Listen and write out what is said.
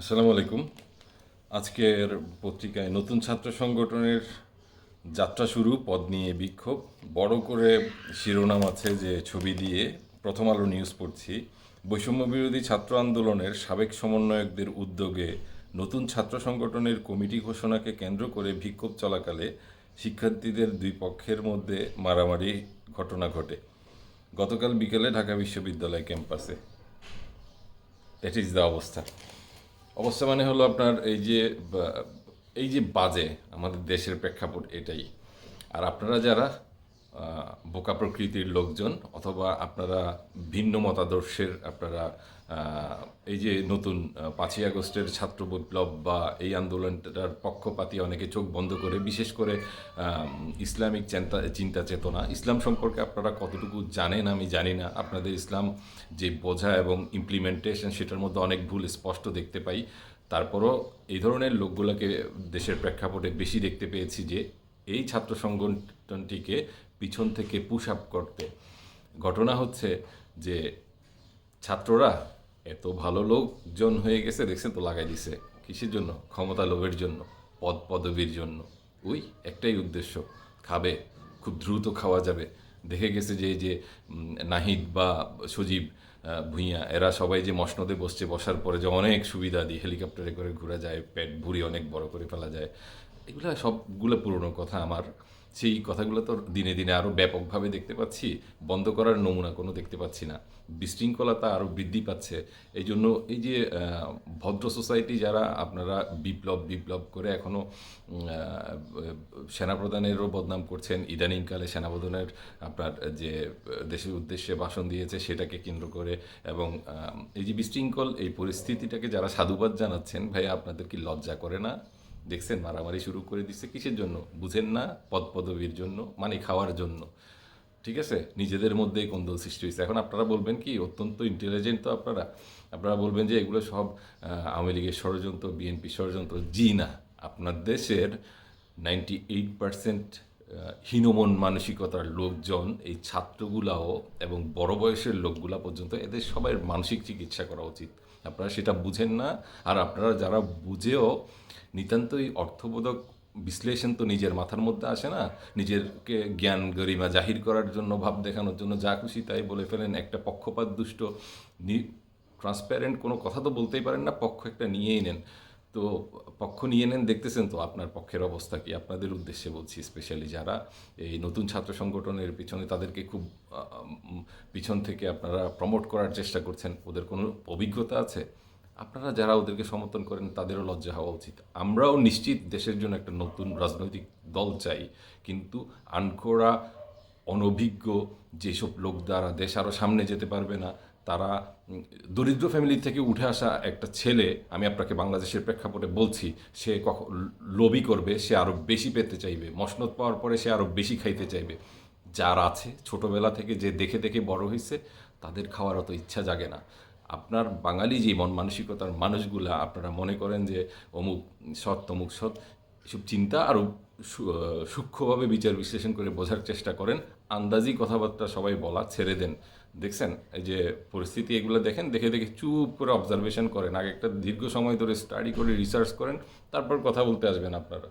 আসসালামু আলাইকুম। আজকের পত্রিকায় নতুন ছাত্র সংগঠনের যাত্রা শুরু, পদ নিয়ে বিক্ষোভ। বড় করে শিরোনাম আছে যে ছবি দিয়ে প্রথম আলো নিউজ পড়ছি। বৈষম্য বিরোধী ছাত্র আন্দোলনের সাবেক সমন্বয়কদের উদ্যোগে নতুন ছাত্র সংগঠনের কমিটি ঘোষণাকে কেন্দ্র করে বিক্ষোভ চলাকালে শিক্ষার্থীদের দুই পক্ষের মধ্যে মারামারি ঘটনা ঘটে। গতকাল বিকেলে ঢাকা বিশ্ববিদ্যালয় ক্যাম্পাসে। দ্যাট ইজ দ্য অবস্থা। অবস্থা মানে হলো আপনার এই যে এই যে বাজে আমাদের দেশের প্রেক্ষাপট এটাই। আর আপনারা যারা বোকা প্রকৃতির লোকজন অথবা আপনারা ভিন্ন মতাদর্শের আপনারা এই যে নতুন পাঁচই আগস্টের ছাত্র বিপ্লব বা এই আন্দোলনটার পক্ষপাতি অনেকে চোখ বন্ধ করে, বিশেষ করে ইসলামিক চিন্তা চিন্তা চেতনা। ইসলাম সম্পর্কে আপনারা কতটুকু জানেন আমি জানি না। আপনাদের ইসলাম যে বোঝা এবং ইমপ্লিমেন্টেশন সেটার মধ্যে অনেক ভুল স্পষ্ট দেখতে পাই। তারপরও এই ধরনের লোকগুলোকে দেশের প্রেক্ষাপটে বেশি দেখতে পেয়েছি যে এই ছাত্র সংগঠনটিকে পিছন থেকে পুশ আপ করতে। ঘটনা হচ্ছে যে ছাত্ররা এত ভালো লোকজন হয়ে গেছে, দেখছেন তো লাগাই দিছে। কিসের জন্য? ক্ষমতা লোভের জন্য, পদ পদবীর জন্য। ওই একটাই উদ্দেশ্য। খাবে, খুব দ্রুত খাওয়া যাবে। দেখে গেছে যে যে নাহিদ বা সজীব ভূঁইয়া, এরা সবাই যে মসনদে বসছে, বসার পরে যে অনেক সুবিধা দিয়ে হেলিকপ্টারে করে ঘোরা যায়, পেট ভুঁড়ি অনেক বড় করে ফেলা যায়। এগুলো সবগুলো পুরনো কথা আমার। সেই কথাগুলো তো দিনে দিনে আরও ব্যাপকভাবে দেখতে পাচ্ছি, বন্ধ করার নমুনা কোনো দেখতে পাচ্ছি না। বিশৃঙ্খলতা আরও বৃদ্ধি পাচ্ছে। এই জন্য এই যে ভদ্র সোসাইটি যারা, আপনারা বিপ্লব বিপ্লব করে এখনও সেনাপ্রধানেরও বদনাম করছেন। ইদানিংকালে সেনাপ্রধানের আপনার যে, দেশের উদ্দেশ্যে ভাষণ দিয়েছে, সেটাকে কেন্দ্র করে এবং এই যে বিশৃঙ্খল, এই পরিস্থিতিটাকে যারা সাধুবাদ জানাচ্ছেন ভাই আপনাদের কি লজ্জা করে না? দেখছেন, মারামারি শুরু করে দিচ্ছে কিসের জন্য? বুঝেন না পদ পদবীর জন্য মানে খাওয়ার জন্য। ঠিক আছে? নিজেদের মধ্যেই কন্দল সৃষ্টি হয়েছে। এখন আপনারা বলবেন কি, অত্যন্ত ইন্টেলিজেন্ট তো আপনারা। আপনারা বলবেন যে এগুলো সব আওয়ামী লীগের ষড়যন্ত্র, বিএনপি ষড়যন্ত্র, জি না। আপনার দেশের নাইনটি এইট পার্সেন্ট হীনমন মানসিকতার লোকজন, এই ছাত্রগুলাও এবং বড় বয়সের লোকগুলা পর্যন্ত এদের সবাই মানসিক চিকিৎসা করা উচিত। আপনারা সেটা বুঝেন না। আর আপনারা যারা বুঝেও, নিতান্তই অর্থবোধক বিশ্লেষণ তো নিজের মাথার মধ্যে আসে না। নিজেরকে জ্ঞান গরিমা জাহির করার জন্য, ভাব দেখানোর জন্য যা খুশি তাই বলে ফেলেন। একটা পক্ষপাত দুষ্ট ট্রান্সপ্যারেন্ট কোনো কথা তো বলতেই পারেন না, পক্ষ একটা নিয়েই নেন। তো পক্ষ নিয়ে নেন দেখতেছেন তো আপনার পক্ষের অবস্থা কি? আপনাদের উদ্দেশ্যে বলছি স্পেশালি যারা এই নতুন ছাত্র সংগঠনের পিছনে তাদেরকে খুব পিছন থেকে আপনারা প্রমোট করার চেষ্টা করছেন, ওদের কোনো অভিজ্ঞতা আছে? আপনারা যারা ওদেরকে সমর্থন করেন, তাদেরও লজ্জা হওয়া উচিত। আমরাও নিশ্চিত দেশের জন্য একটা নতুন রাজনৈতিক দল চাই, কিন্তু আনকোরা অনভিজ্ঞ যেসব লোক দ্বারা দেশ আরও সামনে যেতে পারবে না তারা দরিদ্র ফ্যামিলি থেকে উঠে আসা একটা ছেলে, আমি আপনাকে বাংলাদেশের প্রেক্ষাপটে বলছি, সে কখন লবি করবে, সে আরও বেশি পেতে চাইবে। মসনদ পাওয়ার পরে সে আরও বেশি খাইতে চাইবে। যার আছে, ছোটবেলা থেকে যে দেখে দেখে বড় হয়েছে তাদের খাওয়ার অত ইচ্ছা জাগে না। আপনার বাঙালি যে মন মানসিকতার মানুষগুলা, আপনারা মনে করেন যে অমুক সৎ, তমুক সৎ, এসব চিন্তা আরও সূক্ষ্মভাবে বিচার বিশ্লেষণ করে বোঝার চেষ্টা করেন। আন্দাজি কথাবার্তা সবাই বলা ছেড়ে দেন। দেখছেন? এই যে পরিস্থিতি এগুলো দেখেন, দেখে দেখে চুপ করে অবজারভেশন করেন। আগে একটা দীর্ঘ সময় ধরে স্টাডি করে রিসার্চ করেন, তারপর কথা বলতে আসবেন আপনারা।